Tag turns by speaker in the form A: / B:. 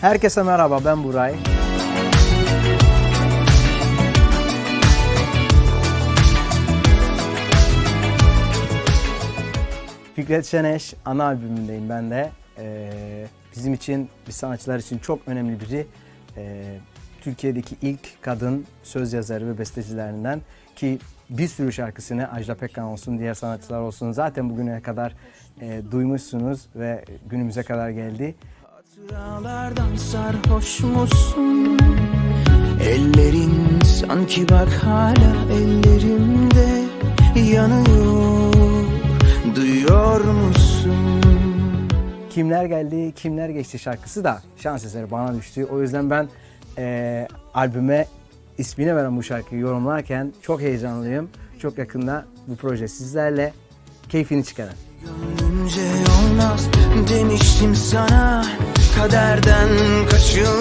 A: Herkese merhaba ben Buray. Fikret Şeneş ana albümündeyim ben de. Ee, bizim için, biz sanatçılar için çok önemli biri. Ee, Türkiye'deki ilk kadın söz yazarı ve bestecilerinden ki bir sürü şarkısını Ajda Pekkan olsun, diğer sanatçılar olsun zaten bugüne kadar e, duymuşsunuz ve günümüze kadar geldi.
B: Hatıralardan sarhoş musun? Ellerin sanki bak hala ellerimde yanıyor Duyuyor musun?
A: Kimler geldi, kimler geçti şarkısı da şans eseri bana düştü. O yüzden ben e, albüme ismini veren bu şarkıyı yorumlarken çok heyecanlıyım. Çok yakında bu proje sizlerle keyfini çıkarın.
B: Gönlünce olmaz demiştim sana Kaderden görüyorsun